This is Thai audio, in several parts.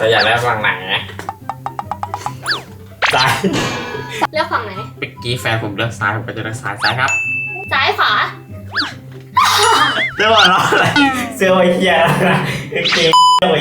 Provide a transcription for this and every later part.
จะอยากได้ฝั่งไหนซ้ายเลือกฝั่งไหนเมื่อกี้แฟนผมเลือกซ้ายผมก็จะเลือกซ้ายซ้ายครับซ้ายขวาเรื่องอะไรอะไรเสื้อไว้เฮียนะกางเกงเสื้อไว้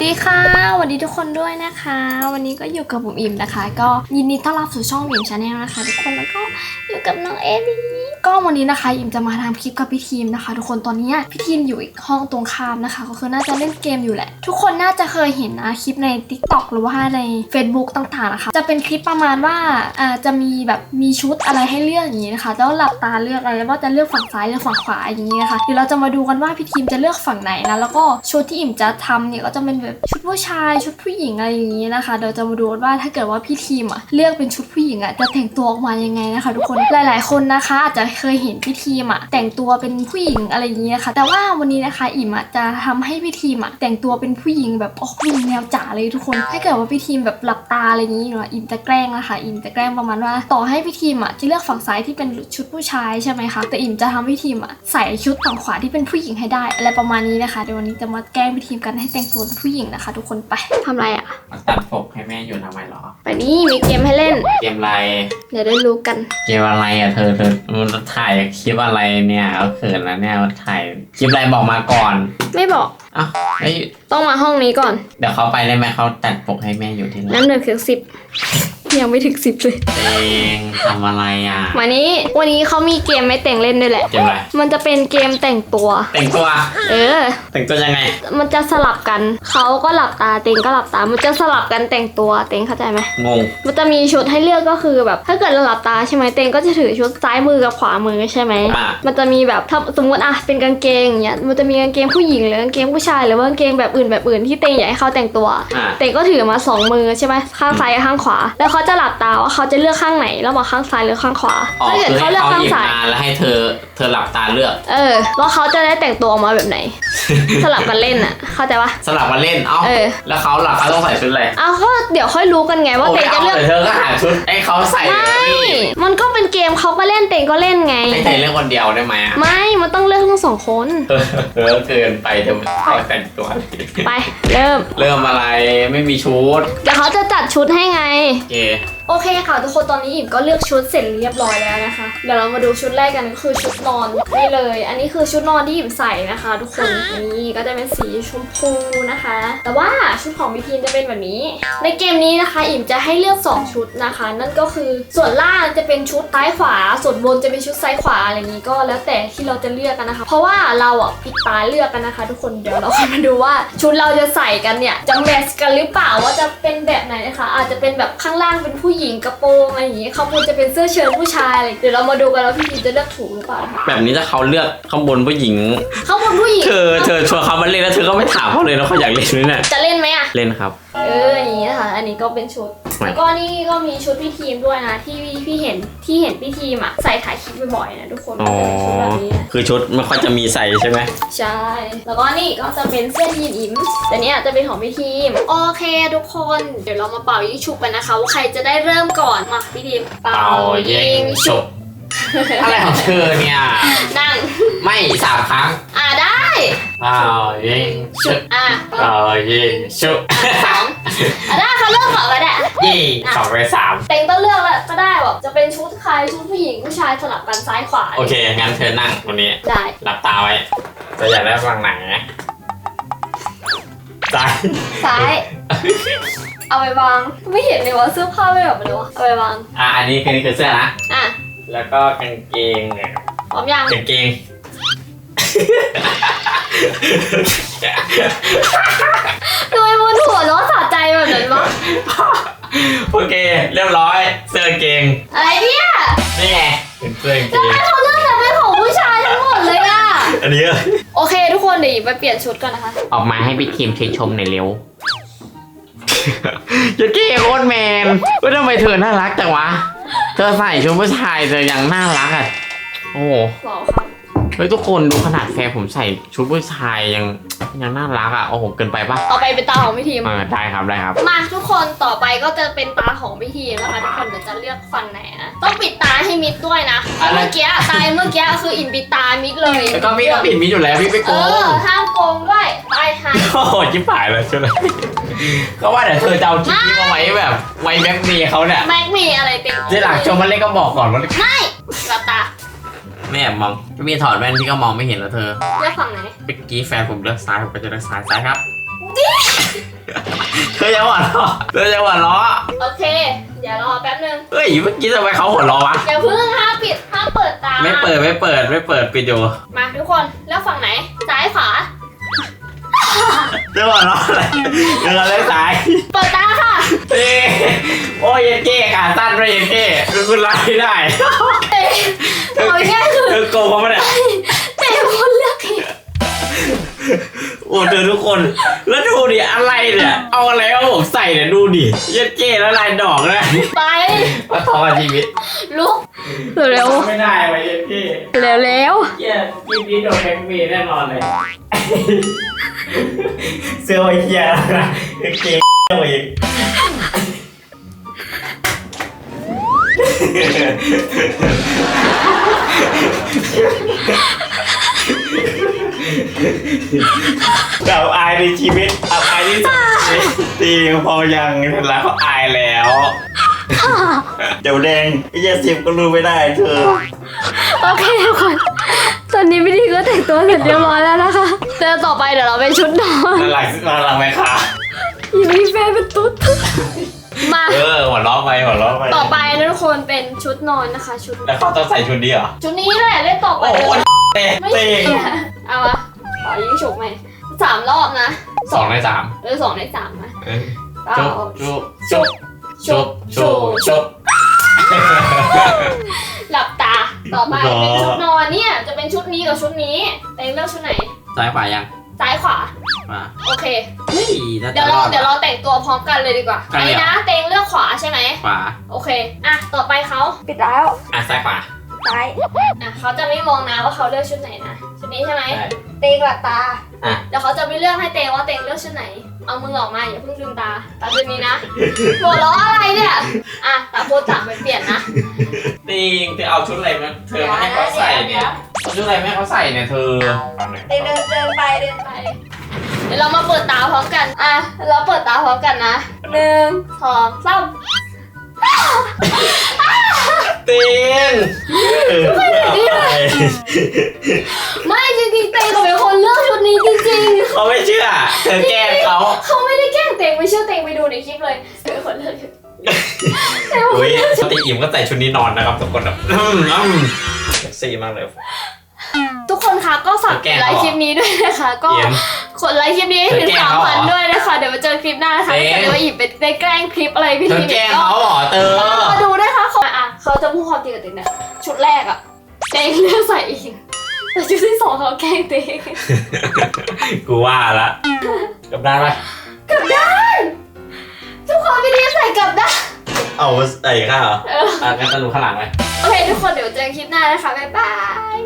สวัสดีค่ะสวัสดีทุกคนด้วยนะคะ วันนี้ก็อยู่กับผมอิมนะคะ ก็ยินดีต้อนรับสู่ช่องอิมชาแนลนะคะ ทุกคนแล้วก็อยู่กับน้องเอลี่ก็วันนี้นะคะอิมจะมาทำคลิปกับพี่ทีมนะคะ ทุกคนตอนนี้พี่ทีมอยู่อีกห้องตรงข้ามนะคะ ก็คือน่าจะเล่นเกมอยู่แหละ ทุกคนน่าจะเคยเห็นนะคลิปใน Tik t o k หรือว่าใน Facebook ต่างๆนะคะ จะเป็นคลิปประมาณว่าอ่าจะมีแบบมีชุดอะไรให้เลือกอย่างนี้นะคะแล้วหลับตาเลือกอะไรว่าจะเลือกฝั่งซ้ายหรือฝั่งขวาอย่างนี้นะคะเดี๋ยวเราจะมาดูกันว่าพี่ทีมจะเลือกฝั่งไหนนะแล้วก็ชุดที่อิมจะทำเนี่ยก็จะเป็นแบบชุดผู้ชายชุดผู้หญิงอะไรอย่างนี้นะคะเดี๋ยวจะมาดูว่าถ้าเกิดว่าพี่ทีมอะเลือกเป็นชุดผู้หญิงอะจะแต่งตัวออกมายังไงนะคะ ทุกคนหลาย ๆ คนนะคะ อาจจะเคยเห็นพี่ทีมอะแต่งตัวเป็นผู้หญิงอะไรอย่างนี้นะคะแต่ว่าวันนี้นะคะอิ่มอะจะทำให้พี่ทีมอะแต่งตัวเป็นผู้หญิงแบบออกผู้หญิงแนวจ๋าเลยทุกคน ถ้าเกิดว่าพี่ทีมแบบหลับตาอะไรอย่างนี้เนาะอิ่มจะแกล้งนะคะอิ่มจะแกล้งประมาณว่า ต่อให้พี่ทีมอะจะเลือกฝั่งซ้ายที่เป็นชุดผู้ชายใช่ไหมคะแต่อิ่มจะทำพี่ทีมอะใส่ชุดฝั่งขวาที่เป็นผู้หญิงให้ได้อะไรประมาณนี้นะคะเดี๋ยววันนี้จะมาแกล้งพี่ทีมกันให้แต่งตัวเป็นผู้หญิงนะคะ ทุกคนไปทำอะไรอะมาตัดผมให้แม่อยู่ทำไมเหรอ ไปนี่มีเกมให้เล่น เกมอะไร เดี๋ยวได้รู้กัน เกมอะไรอะเธอเธอมันถ่ายคลิปอะไรเนี่ยเอาเขินแล้วเนี่ยมันถ่ายคลิปอะไรบอกมาก่อนไม่บอกอ้าวเอ้ยต้องมาห้องนี้ก่อน เดี๋ยวเขาไปได้ไหมเขาตัดปกให้แม่อยู่ที่ไหนน้ำหนึ่งถึงสิบ ยังไม่ถึงสิบเลย เองทำอะไรอะมานี้วันนี้เขามีเกมให้แต่งเล่นด้วยแหละ เกมอะไร มันจะเป็นเกมแต่งตัว แต่งตัว เออ แต่งตัวยังไง มันจะสลับกัน เขาก็หลับตาเต็งก็หลับตา มันจะสลับกันแต่งตัวเต็งเข้าใจไหมงง มันจะมีชุดให้เลือกก็คือแบบ ถ้าเกิดเราหลับตาใช่ไหมเต็งก็จะถือชุดซ้ายมือกับขวามือใช่ไหม อะ มันจะมีแบบถ้าสมมติอะเป็นกางเกงอย่างเงี้ย มันจะมีกางเกงผู้หญิงหรือกางเกงผู้ชายหรือว่ากางเกงแบบอื่นแบบอื่นที่เต็งอยากให้เขาแต่งตัว อะ เต็งก็ถือมาสองมือใช่ไหมข้างซ้ายกับข้างขวา แล้วเขาจะหลับตาว่าเขาจะเลือกข้างไหนระหว่างข้างซ้ายหรือข้างขวาอ๋อถ้าเกิดคือเขาให้เลือกเขาข้างหยิบซ้าย มาแล้วให้เธอเธอหลับตาเลือก เออแล้วเขาจะได้แต่งตัวออกมาแบบไหน สลับกันเล่นอะ เข้าใจปะ สลับมาเล่น เอ้า เออ แล้วเขาหลับเขาต้องใส่ชุดอะไรเอาก็เดี๋ยวค่อยรู้กันไงว่าโอ้เต็ไม่งจะเอาเลือกเลยเธอก็หาชุดให้เขาใส่ไม่ นี่มันก็เป็นเกมเขาก็เล่นเต็งก็เล่นไง ให้เธอเล่นคนเดียวได้ไหมอะไม่ มันต้องเลือกทั้งสองคน เออเออเกินไปเธอเขาแต่งตัว ไป เริ่ม เริ่มอะไรไม่มีชุด เดี๋ยวเขาจะจัดชุดให้ไง โอเค โอเคค่ะทุกคนตอนนี้อิ่มก็เลือกชุดเสร็จเรียบร้อยแล้วนะคะ เดี๋ยวเรามาดูชุดแรกกันก็คือชุดนอนนี่เลย อันนี้คือชุดนอนที่อิ่มใส่นะคะ ทุกคนนี่ก็จะเป็นสีชมพูนะคะ แต่ว่าชุดของพี่ทีนจะเป็นแบบนี้ ในเกมนี้นะคะ อิ่มจะให้เลือก 2 ชุดนะคะ นั่นก็คือส่วนล่างจะเป็นชุดซ้ายขวา ส่วนบนจะเป็นชุดซ้ายขวาอะไรอย่างนี้ก็แล้วแต่ที่เราจะเลือกกันนะคะ เพราะว่าเราอะปิดตาเลือกกันนะคะ ทุกคนเดี๋ยวเราคอยมาดูว่า ชุดเราจะใส่กันเนี่ยจะแมทช์กันหรือเปล่าว่าจะเป็นแบบไหนนะคะ อาจจะเป็นแบบข้างล่างเป็นผู้หญิงกระโปรงอะไรอย่างนี้ข้างบนจะเป็นเสื้อเชิ้ตผู้ชายอะไรเดี๋ยวเรามาดูกันว่าพี่ทีมจะเลือกถูกหรือเปล่านะคะแบบนี้ถ้าเขาเลือกข้างบนผู้หญิง ข้างบนผู้หญิงเธอเธอชวนเขามาเล่นแล้วเธอก็ไม่ถามเขาเลยนะเขาอยากเล่นไหมเนี่ยจะเล่นไหมอะ เล่นครับ เอออย่างนี้นะคะ อันนี้ก็เป็นชุดไม่แล้วก็นี่ก็มีชุดพี่ทีมด้วยนะ ที่พี่เห็นที่เห็นพี่ทีมอะใส่ถ่ายคลิปบ่อยๆนะทุกคนอ๋อจะเป็นชุดแบบนี้นะ คือชุดไม่ค่อยจะมีใส่ใช่ไหม ใช่ แล้วก็นี่ก็จะเป็นเสื้อยีนอิมแต่เนี้ยจะเป็นของพี่ทีม โอเคทุกคน เดี๋ยวเรามาเป่ายิงฉุบกันนะคะ ว่าใครจะได้เริ่มก่อน มาพี่ทีมเป่ายิงฉุบ อะไรของเธอเนี่ย นั่ง ไม่สามครั้งอ่าได้ เป่ายิงชุบ อะเป่ายิงชุบ สอง อะได้เขาเริ่มก่อนก็ได้ยี่สองไปสามเต็งต้องเลือกแล้วก็ได้แบบจะเป็นชุดใครชุดผู้หญิงผู้ชายสลับกันซ้ายขวาโอเค งั้นเธอนั่งวันนี้ ได้หลับตาไว้ จะอยากได้ฝั่งไหนซ้ายซ้าย เอาไปวางไม่เห็นเลยว่าเสื้อผ้าไม่แบบเลยวะเอาไปวางอะอันนี้คือนี่คือเสื้อนะอะแล้วก็กางเกงเนี่ยพร้อมยังกางเกง ทำไมบนหัวล้อสะใจแบบนั้นวะโอเค เรียบร้อยเสื้อกางเกงอะไรเนี่ยนี่ไงเป็นเสื้อกางเกทำไมงเขาเลือกแต่เป็นของผู้ชายทั้งหมดเลยอะอันนี้โอเค ทุกคนเดี๋ยวไปเปลี่ยนชุดก่อนนะคะ ออกมาให้พี่ทีมเช็คชมหน่อยเร็วยัดเก้โคตรแมนว่าทำไมเธอน่ารักจังวะ เธอใส่ชุดผู้ชายเธอยังน่ารักอะ โอ้โหหรอครับ เฮ้ยทุกคนดูขนาดแฟนผมใส่ชุดผู้ชายยังยังน่ารักอะโอ้โหเกินไปปะต่อไปเป็นตาของพี่ทีม เออได้ครับได้ครับ มาทุกคนต่อไปก็จะเป็นตาของพี่ทีมนะคะทุกคนเดี๋ยวจะเลือกฟันไหนนะต้องปิดตาให้มิดด้วยนะอะไร เมื่อกี้ตายเมื่อกี้คืออินปิดตามิดเลยแล้วก็พี่ก็ปิดมิดอยู่แล้วพี่ไม่โกเองอห้ามโกงด้วยตายหาย โอ้โหชิบหายเลยใช่ไหมก็ว่าเดี๋ยวเธอจะเอาคลิปนี้มาไว้แบบไว้แบ็คเมย์เขาเนี่ยแม็กมีอะไรเต็มที่หลังชมมันเล่นก็บอกก่อนว่า ไม่กระตา ไม่แอบมองพี่ถอดแว่นพี่ก็มองไม่เห็นแล้วเธอเลือกฝั่งไหนเมื่อกี้แฟนผมเลือกซ้ายผมก็จะเลือกซ้ายซ้ายครับเธอจะหัวเราะเธอจะหัวเราะโอเค เดี๋ยวรอแป๊บนึงเฮ้ยเมื่อกี้ทำไมเขาหัวเราะวะอย่าเพิ่งห้ามปิดห้ามเปิดตาไม่เปิดไม่เปิดไม่เปิดปิดอยู่มาทุกคนเลือกฝั่งไหนซ้ายขวาเธอหัวเราะอะไรเธอเลือกซ้ายเปิดตาค่ะเอ้ยโอ้ยเจ๊ขาสั้นด้วยเจ๊คือคุณไล่ได้ เตะโอ้ยแค่คือเธอโกงเขาไม่ได้เตะคนเลือกผิดโอ้เธอทุกคน แล้วดูดิอะไรเนี่ย เอาอะไรเอาผมใส่เนี่ยดูดิเย็ดเจ๊แล้วลายดอกเลยไป มาทอชีวิตลุก เร็วไม่ได้ไปเย็ดเจ๊เร็วเร็วเย้คลิปนี้โดนแบงค์เมย์แน่นอนเลย เสื้อไอ้เหี้ยนะกางเกงเสื้ออี กเราอายในชีวิตอับอายที่สุดตีพอยังแล้วเขาอายแล้ว เดี๋ยวแดงไอ้เหี้ยสิบก็รู้ไม่ได้เธอ โอเคทุกคน ตอนนี้พี่ทีก็แต่งตัวเสร็จเรียบร้อยแล้วนะคะเดี๋ยวต่อไปเดี๋ยวเราไปชุดนอนน่ารักน่ารักไหมคะอีมีแฟนเป็นตุ๊ดมาเออหัวเราะไปหัวเราะไปต่อไปนะทุกคนเป็นชุดนอนนะคะ ชุดแล้วเขาต้องใส่ชุดนี้เหรอชุดนี้แหละเล่นต่อไปโอ้โหเลยเตะไม่เตะใช่เอาวะข อยิงฉุกไหมสามรอบนะสองในสามหรือสองในสามนะเออเอาชุบชุบชุบชุบชุบชุบหลับตาต่อไปหรอเป็นชุดนอนเนี่ยจะเป็นชุดนี้กับชุดนี้เต็งเลือกชุดไหนซ้ายขวายังซ้ายขวามาโอเคเฮ้ยน่าเดี๋จะยวรเราอดเดี๋ยวเราแต่งตัวพร้อมกันเลยดีกว่ากันไอ้เลยเหรอนะเต็งเลือกขวาใช่ไหมขวาโอเคอะต่อไปเขาปิดแล้วอะซ้ายขวาซ้ายอะเขาจะไม่มองนะว่าเขาเลือกชุดไหนนะชุดนี้ใช่ไหมได้ เตงหลับตา อะ เดี๋ยวเขาจะไม่เลือกให้เตงว่าเตงเลือกชุดไหน เอามือออกมาอย่าเพิ่งลืมตาตาชุดนี้นะหัวเราะอะไรเนี่ย อะต่างคนต่างไปเปลี่ยนนะติงเธอเอาชุดอะไรมาเธอมาให้เขาใส่เนี่ยเอาชุดอะไรมาให้เขาใส่เนี่ยเธอเดินเดินเดินไปเดินไป เดี๋ยวเรามาเปิดตาพร้อมกัน อะ เราเปิดตาพร้อมกันนะหนึ่งสองสามติง เออไม่เอาไปไม่จริงๆเตงเขาเป็นคนเลือกชุดนี้จริงเขาไม่เชื่อ เธอแกล้งเขาๆเขาไม่ได้แกล้งเตงไม่เชื่อเตงไปดูในคลิปเลยเตงเป็นคนเลือกชุดอุ้ยปกติอิ่มก็ใส่ชุดนี้นอนนะครับทุกคนแบบอืมอืมเซ็กซี่มากเลย ทุกคนคะก็ฝากแกล้งไลเขาค์คลิปนี้ด้วยนะคะ ก็เอิ่มกดไลค์คลิปนี้ให้ถึงเธอแกล้งสามเขาเหรพัอนด้วยนะคะเดี๋ยวมาเจอคลิปหน้านะคะเอ๊ะ ถ้าเกิดว่าอีกเป็นได้แกล้งคลิปอะไรพี่เธทีอแกล้งก็เขาเหรอเธอมาดูนะคะเขาอะเขาจะพูด ความจริงกับเตงนะชุดแรกอะเตงเลือกใส่เองแต่ชุดที่สองเขาแกล้งเตงกูว่าละกลับได้ไหมกลับด้านทุกคนพี่ทีใส่กลับด้านเอาใส่ข้าวเหรอเอออะงั้นจะดูข้างหลังไหมโอเคทุกคนเดี๋ยวเจอกันคลิปหน้านะคะบ๊ายบาย